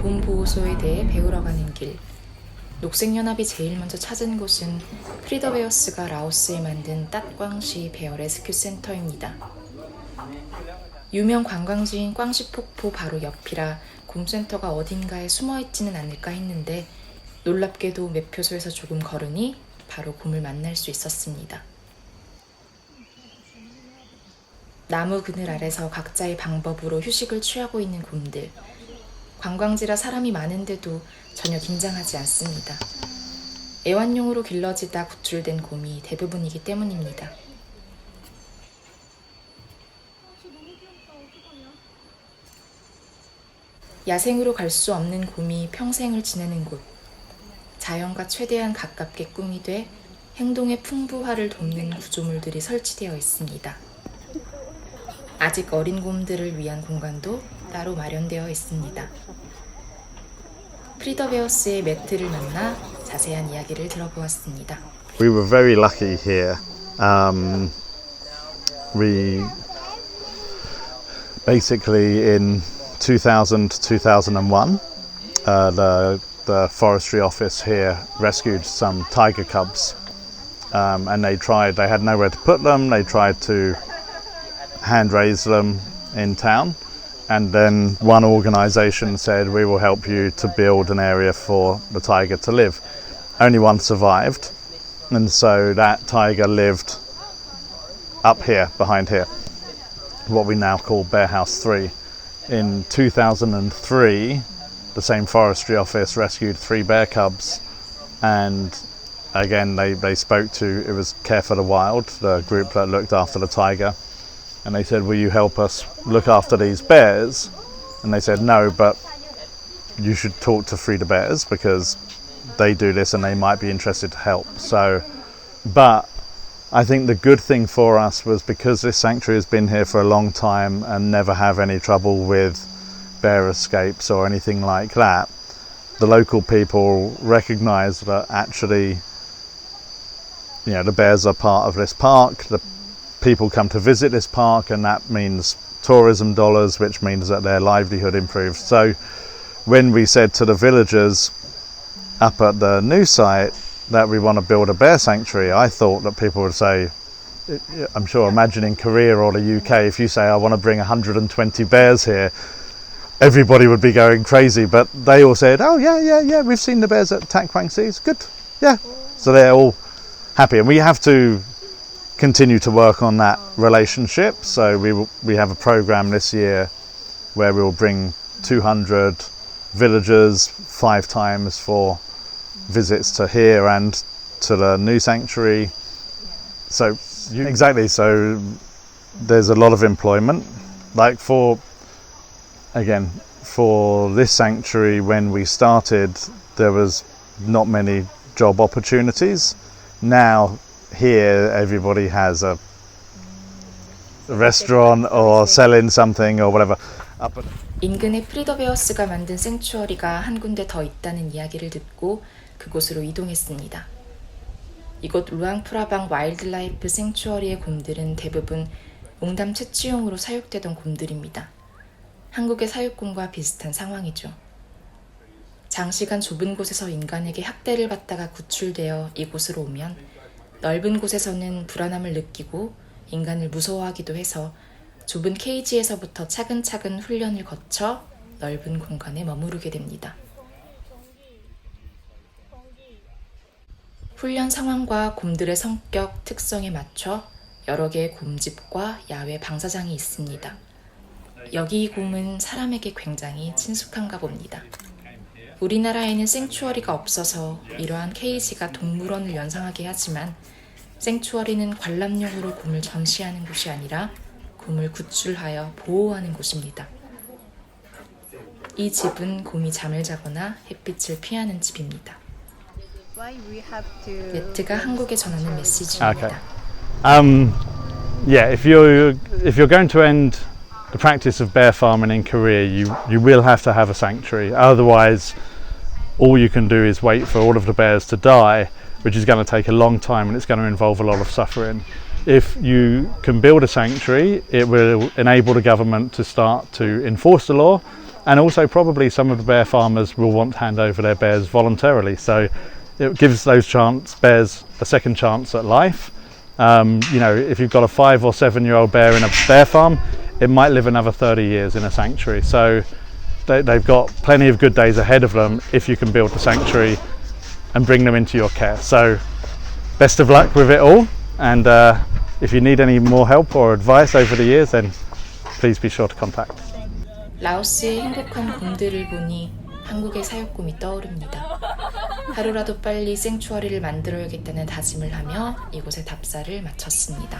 봄보호소에 대해 배우러 가는 길. 녹색연합이 제일 먼저 찾은 곳은 프리더베어스가 라오스에 만든 땄광시 베어 레스큐 센터입니다. 유명 관광지인 꽝시 폭포 바로 옆이라 곰센터가 어딘가에 숨어 있지는 않을까 했는데 놀랍게도 매표소에서 조금 걸으니 바로 곰을 만날 수 있었습니다. 나무 그늘 아래서 각자의 방법으로 휴식을 취하고 있는 곰들. 관광지라 사람이 많은데도 전혀 긴장하지 않습니다. 애완용으로 길러지다 구출된 곰이 대부분이기 때문입니다. 야생으로 갈 수 없는 곰이 평생을 지내는 곳. 자연과 최대한 가깝게 꿈이 돼 행동의 풍부화를 돕는 구조물들이 설치되어 있습니다. 아직 어린 곰들을 위한 공간도 따로 마련되어 있습니다. 프리더베어스의 매트를 만나 자세한 이야기를 들어보았습니다. We were very lucky here. Um, we basically in 2000 2001, uh, the the forestry office here rescued some tiger cubs, um, and they tried. They had nowhere to put them. They tried to hand raise them in town. And then one organisation said, We will help you to build an area for the tiger to live. Only one survived, and so that tiger lived up here, behind here, what we now call Bear House 3. In 2003, the same forestry office rescued three bear cubs, and again, they, they spoke to it was Care for the Wild, the group that looked after the tiger, and they said, Will you help us look after these bears? And they said, No, but you should talk to Free the Bears because they do this and they might be interested to help. So, but I think the good thing for us was because this sanctuary has been here for a long time and never have any trouble with bear escapes or anything like that, the local people recognise that actually, you know, the bears are part of this park. The people come to visit this park, and that means tourism dollars, which means that their livelihood improves. So, when we said to the villagers up at the new site that we want to build a bear sanctuary, I thought that people would say, I'm sure, imagine in Korea or the UK, if you say, I want to bring 120 bears here, everybody would be going crazy. But they all said, Oh, yeah, yeah, yeah, we've seen the bears at Tak Kwang Seas. Good, yeah. So they're all happy. And we have to continue to work on that relationship. So we will, we have a program this year where we will bring 200 villagers five times for visits to here and to the new sanctuary. So exactly. So there's a lot of employment. Like for again for this sanctuary when we started, there was not many job opportunities. Now here everybody has a restaurant or selling something or whatever. 인근에 프리더베어스가 만든 생추어리가 한 군데 더 있다는 이야기를 듣고 그곳으로 이동했습니다. 이곳 루앙프라방 와일드라이프 생추어리의 곰들은 대부분 옹담 채취용으로 사육되던 곰들입니다. 한국의 사육곰과 비슷한 상황이죠. 장시간 좁은 곳에서 인간에게 학대를 받다가 구출되어 이곳으로 오면 넓은 곳에서는 불안함을 느끼고 인간을 무서워하기도 해서 좁은 케이지에서부터 차근차근 훈련을 거쳐 넓은 공간에 머무르게 됩니다. 훈련 상황과 곰들의 성격 특성에 맞춰 여러 개의 곰집과 야외 방사장이 있습니다. 여기 이 곰은 사람에게 굉장히 친숙한가 봅니다. 우리나라에는 생추어리가 없어서 이러한 케이지가 동물원을 연상하게 하지만 생추어리는 관람용으로 곰을 전시하는 곳이 아니라 곰을 구출하여 보호하는 곳입니다. 이 집은 곰이 잠을 자거나 햇빛을 피하는 집입니다. Why we have to 네트가 한국에 전하는 메시지입니다. Okay. Um, yeah, if you're if you're going to end the practice of bear farming in Korea, you you will have to have a sanctuary. Otherwise, all you can do is wait for all of the bears to die, which is going to take a long time and it's going to involve a lot of suffering. If you can build a sanctuary, it will enable the government to start to enforce the law and also probably some of the bear farmers will want to hand over their bears voluntarily. So it gives those chance bears a second chance at life. Um, you know, if you've got a five or seven year old bear in a bear farm, it might live another 30 years in a sanctuary. So they, they've got plenty of good days ahead of them if you can build the sanctuary and bring them into your care. So best of luck with it all. And uh, if you need any more help or advice over the years, then please be sure to contact. 라오스의 행복한 곰들을 보니 한국의 사육곰이 떠오릅니다. 하루라도 빨리 생추어리를 만들어야겠다는 다짐을 하며 이곳에 답사를 마쳤습니다.